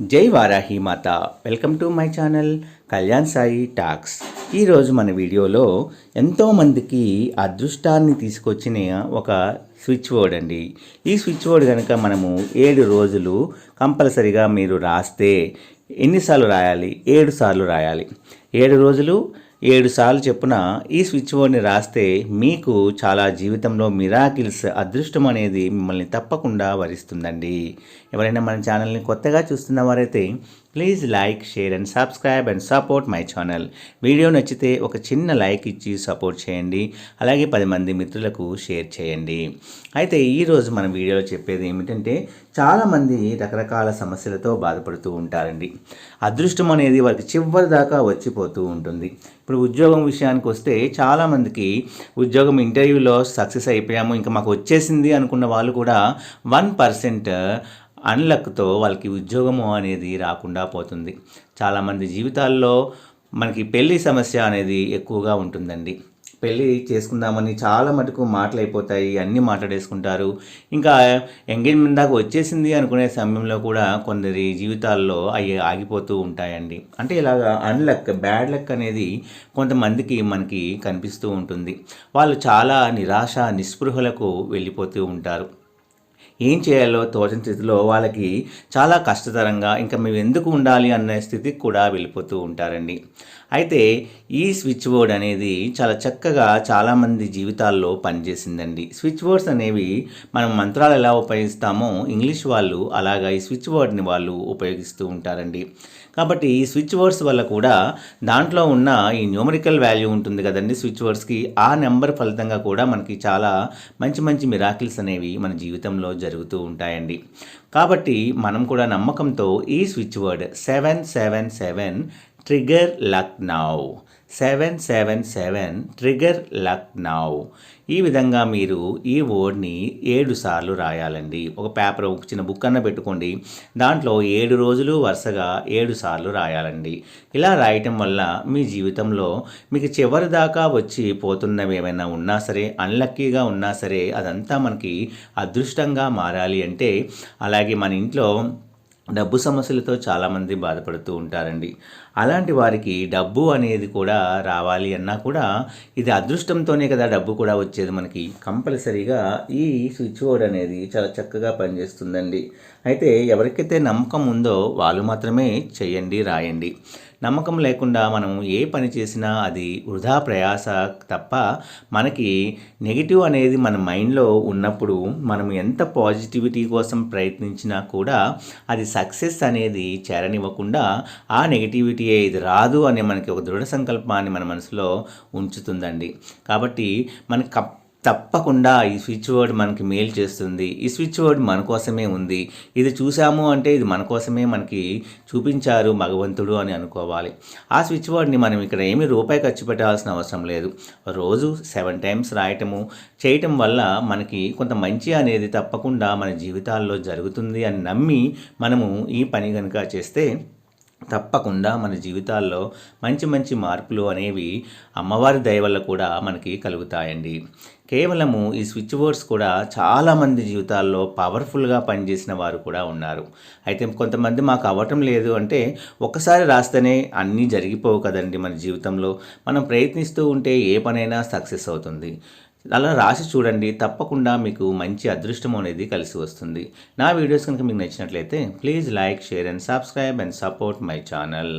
జై వారాహి మాత. Welcome to my channel Kalyan Sai talks. ఈరోజు మన వీడియోలో ఎంతోమందికి అదృష్టాన్ని తీసుకొచ్చిన ఒక స్విచ్ బోర్డ్ అండి. ఈ స్విచ్ బోర్డ్ కనుక మనము ఏడు రోజులు కంపల్సరిగా మీరు రాస్తే ఎన్నిసార్లు రాయాలి? ఏడు సార్లు రాయాలి. ఏడు రోజులు ఏడు సార్లు చెప్పున ఈ స్విచ్ బోర్డ్ని రాస్తే మీకు చాలా జీవితంలో మిరాకిల్స్ అదృష్టం అనేది మిమ్మల్ని తప్పకుండా వరిస్తుందండి. ఎవరైనా మన ఛానల్ని కొత్తగా చూస్తున్న వారైతే please like share and subscribe and support my channel video నచ్చితే ఒక చిన్న లైక్ ఇచ్చి సపోర్ట్ చేయండి. అలాగే పది మంది మిత్రులకు షేర్ చేయండి. అయితే ఈరోజు మన వీడియోలో చెప్పేది ఏమిటంటే చాలామంది రకరకాల సమస్యలతో బాధపడుతూ ఉంటారండి. అదృష్టం అనేది వారికి చివరి దాకా వచ్చిపోతూ ఉంటుంది. ఇప్పుడు ఉద్యోగం విషయానికి వస్తే చాలామందికి ఉద్యోగం ఇంటర్వ్యూలో సక్సెస్ అయిపోయాము ఇంకా మాకు వచ్చేసింది అనుకున్న వాళ్ళు కూడా వన్ పర్సెంట్ అన్లక్తో వాళ్ళకి ఉద్యోగము అనేది రాకుండా పోతుంది. చాలామంది జీవితాల్లో మనకి పెళ్ళి సమస్య అనేది ఎక్కువగా ఉంటుందండి. పెళ్ళి చేసుకుందామని చాలా మటుకు మాటలు అయిపోతాయి అన్నీ మాట్లాడేసుకుంటారు. ఇంకా ఎంగేజ్మెంట్ దాకా వచ్చేసింది అనుకునే సమయంలో కూడా కొందరి జీవితాల్లో అవి ఆగిపోతూ ఉంటాయండి. అంటే ఇలాగా అన్లక్ బ్యాడ్ లక్ అనేది కొంతమందికి మనకి కనిపిస్తూ ఉంటుంది. వాళ్ళు చాలా నిరాశ నిస్పృహలకు వెళ్ళిపోతూ ఉంటారు. ఏం చేయాలో తోచని స్థితిలో వాళ్ళకి చాలా కష్టతరంగా ఇంకా మేము ఎందుకు ఉండాలి అనే స్థితికి కూడా వెళ్ళిపోతూ ఉంటారండి. అయితే ఈ స్విచ్ బోర్డ్ అనేది చాలా చక్కగా చాలామంది జీవితాల్లో పనిచేసిందండి. స్విచ్ బోర్డ్స్ అనేవి మనం మంత్రాలు ఎలా ఉపయోగిస్తామో ఇంగ్లీష్ వాళ్ళు అలాగా ఈ స్విచ్ బోర్డ్ని వాళ్ళు ఉపయోగిస్తూ ఉంటారండి. కాబట్టి ఈ స్విచ్ వర్డ్స్ వల్ల కూడా దాంట్లో ఉన్న ఈ న్యూమరికల్ వాల్యూ ఉంటుంది కదండి స్విచ్ వర్డ్స్కి ఆ నెంబర్ ఫలితంగా కూడా మనకి చాలా మంచి మంచి మిరాకిల్స్ అనేవి మన జీవితంలో జరుగుతూ ఉంటాయండి. కాబట్టి మనం కూడా నమ్మకంతో ఈ switch word seven seven seven trigger luck now seven seven seven trigger luck now ఈ విధంగా మీరు ఈ వర్డ్ని ఏడు సార్లు రాయాలండి. ఒక పేపర్ ఒక చిన్న బుక్ అన్న పెట్టుకోండి. దాంట్లో ఏడు రోజులు వరుసగా ఏడు సార్లు రాయాలండి. ఇలా రాయటం వల్ల మీ జీవితంలో మీకు చివరి దాకా వచ్చి పోతున్నవి ఏమైనా ఉన్నా సరే అన్లక్కీగా ఉన్నా సరే అదంతా మనకి అదృష్టంగా మారాలి అంటే అలాగే మన ఇంట్లో డబ్బు సమస్యలతో చాలామంది బాధపడుతూ ఉంటారండి. అలాంటి వారికి డబ్బు అనేది కూడా రావాలి అన్నా కూడా ఇది అదృష్టంతోనే కదా డబ్బు కూడా వచ్చేది మనకి. కంపల్సరీగా ఈ స్విచ్ బోర్డ్ అనేది చాలా చక్కగా పనిచేస్తుందండి. అయితే ఎవరికైతే నమ్మకం ఉందో వాళ్ళు మాత్రమే చేయండి రాయండి. నమ్మకం లేకుండా మనం ఏ పని చేసినా అది వృధా ప్రయాస తప్ప మనకి నెగిటివ్ అనేది మన మైండ్లో ఉన్నప్పుడు మనం ఎంత పాజిటివిటీ కోసం ప్రయత్నించినా కూడా అది సక్సెస్ అనేది చేరనివ్వకుండా ఆ నెగిటివిటీ ఇది రాదు అనే మనకి ఒక దృఢ సంకల్పాన్ని మన మనసులో ఉంచుతుందండి. కాబట్టి మనకి తప్పకుండా ఈ స్విచ్ బోర్డ్ మనకి మేలు చేస్తుంది. ఈ స్విచ్ బోర్డ్ మన కోసమే ఉంది. ఇది చూసాము అంటే ఇది మన కోసమే మనకి చూపించారు భగవంతుడు అని అనుకోవాలి. ఆ స్విచ్ బోర్డ్ని మనం ఇక్కడ ఏమి రూపాయి ఖర్చు పెట్టాల్సిన అవసరం లేదు. రోజు సెవెన్ టైమ్స్ రాయటము చేయటం వల్ల మనకి కొంత మంచి అనేది తప్పకుండా మన జీవితాల్లో జరుగుతుంది అని నమ్మి మనము ఈ పని కనుక చేస్తే తప్పకుండా మన జీవితాల్లో మంచి మంచి మార్పులు అనేవి అమ్మవారి దయ వల్ల కూడా మనకి కలుగుతాయండి. కేవలము ఈ స్విచ్ బోర్డ్స్ కూడా చాలామంది జీవితాల్లో పవర్ఫుల్గా పనిచేసిన వారు కూడా ఉన్నారు. అయితే కొంతమంది మాకు అవ్వటం లేదు అంటే ఒకసారి రాస్తేనే అన్నీ జరిగిపోవు కదండి మన జీవితంలో. మనం ప్రయత్నిస్తూ ఉంటే ఏ పనైనా సక్సెస్ అవుతుంది. అలా రాసి చూడండి తప్పకుండా మీకు మంచి అదృష్టం అనేది కలిసి వస్తుంది. నా వీడియోస్ కనుక మీకు నచ్చినట్లయితే please like share and subscribe and support my channel